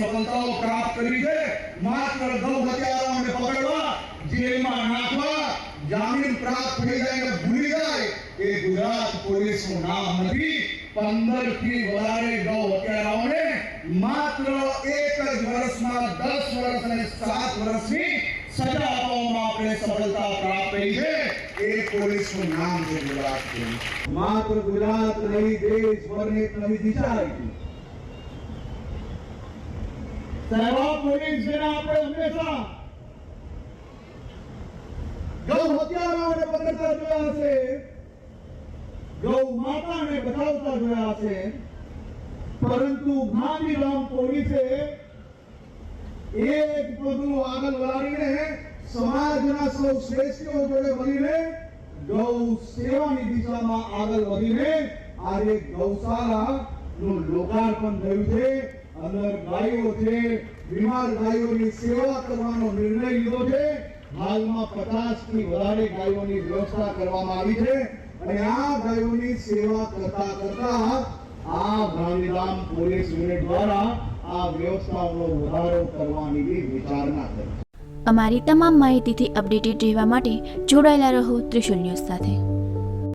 નોંતાલો ક્રાફ કરી છે માત્ર ગજબ હત્યાઓમાં પકળો જીલેમાં અનાથા જમીન પ્રાપ્ થઈ જાય ને ભૂલી જાય કે ગુજરાત પોલીસનું નામથી 15 થી વરાડે દો હત્યાઓને માત્ર એક જ વર્ષમાં 10 વર્ષ અને 7 વર્ષમાં સજા આપો માં આપણે સફળતા પ્રાપ્ત કરી છે એ પોલીસનું નામ છે ગુજરાતનું માત્ર ગુજરાત નહીં જે સ્મરણે નવી દિશા આવી સહેવા પોલીસ જેને આપણે હંમેશા ગૌ હત્યારાઓને પકડતા જોયા છે ગૌ માતાને બચાવતા જોયા છે પરંતુ ગાંધીધામ પોલીસે એક પગલું આગળ વલાવીને સમાજના સૌ શ્રેષ્ઠીઓ જોડે મળીને ગૌ સેવાની દિશામાં આગળ વધીને આજે ગૌશાળા નું લોકાર્પણ થયું છે અને ગાયો છે બીમાર ગાયોની સેવા કરવાનો નિર્ણય લીધો છે હાલમાં પચાસ થી વધારે ગાયોની વ્યવસ્થા કરવામાં આવી છે અને આ ગાયોની સેવા કરતા કરતા આ ગાંધીધામ પોલીસ યુનિટ દ્વારા આ વ્યવસ્થાઓનો વધારો કરવાની બી વિચારણા કરી અમારી તમામ માહિતીથી અપડેટેડ રહેવા માટે જોડાયેલા રહો ત્રિશુલ ન્યૂઝ સાથે